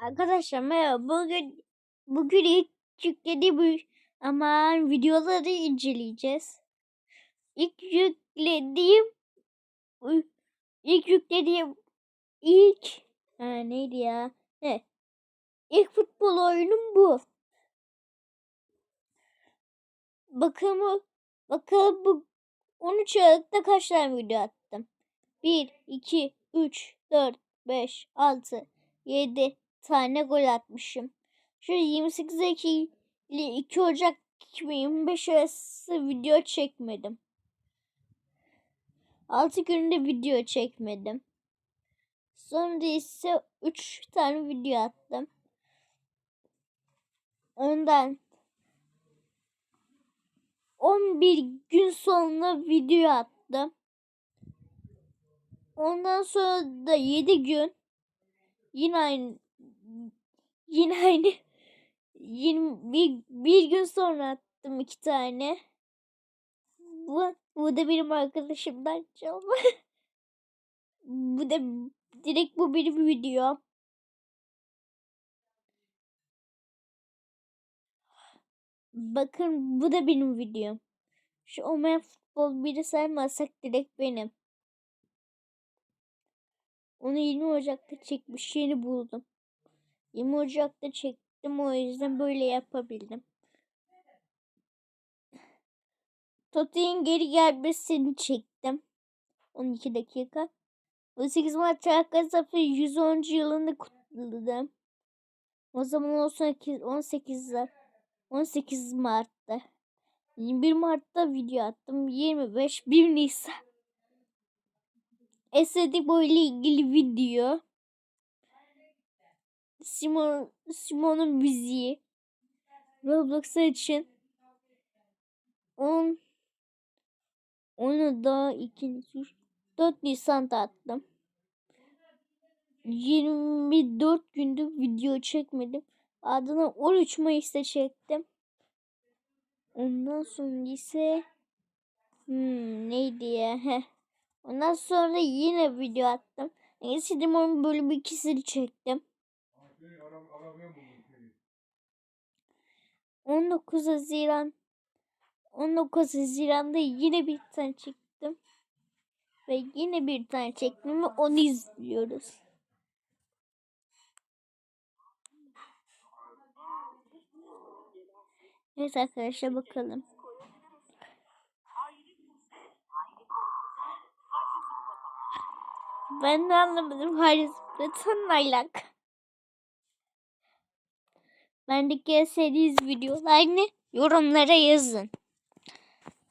Arkadaşlar merhaba. Bugün bugün ilk bu aman videoları inceleyeceğiz. İlk yüklediğim ilk yüklediğim ilk ha, neydi ya? Ne? İlk futbol oyunum bu. Bakalım bakalım bu 13 Aralık'ta kaç tane video attım? 1 2 3 4 5 6 7 tane gol atmışım. Şu 28 Ekim ile 2 Ocak 2025 arası video çekmedim. 6 günde video çekmedim. Sonra ise 3 tane video attım. Ondan 11 gün sonra video attım. Ondan sonra da 7 gün yine aynı yine aynı 20 bir, bir gün sonra attım iki tane. Bu, bu da benim arkadaşımdan çalma. bu da direkt bu benim video. Bakın bu da benim videom. Şu olmayan futbol biri saymazsak direkt benim. Onu 20 Ocak'ta çekmiş yeni buldum. 20 Ocak'ta çektim o yüzden böyle yapabildim. Toti'nin geri gelmesini çektim. 12 dakika. 18 Mart Çanakkale Zaferi 110. yılını kutladım. O zaman 18, 18 18 Mart'ta. 21 Mart'ta video attım. 25 1 Nisan. Estetik boyla ilgili video. Simon Simon'un müziği. Roblox için 10 onu da 2 4 Nisan'da attım. 24 gündür video çekmedim. Adına 13 Mayıs'ta çektim. Ondan sonra ise hmm, neydi ya? Heh. Ondan sonra yine video attım. Neyse onun bölüm ikisini çektim. 19 Haziran 19 Haziran'da yine bir tane çektim. Ve yine bir tane çektim ve onu izliyoruz. Evet arkadaşlar bakalım. Ben de anlamadım. Haris Breton aylak. Bendeki en sevdiğiniz videolarını yorumlara yazın.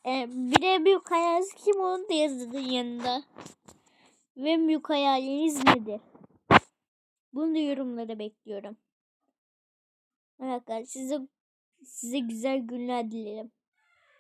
Ee, bir de büyük hayaliniz kim onu da yazın yanında. Ve büyük hayaliniz nedir? Bunu da yorumlara bekliyorum. Arkadaşlar size size güzel günler dilerim.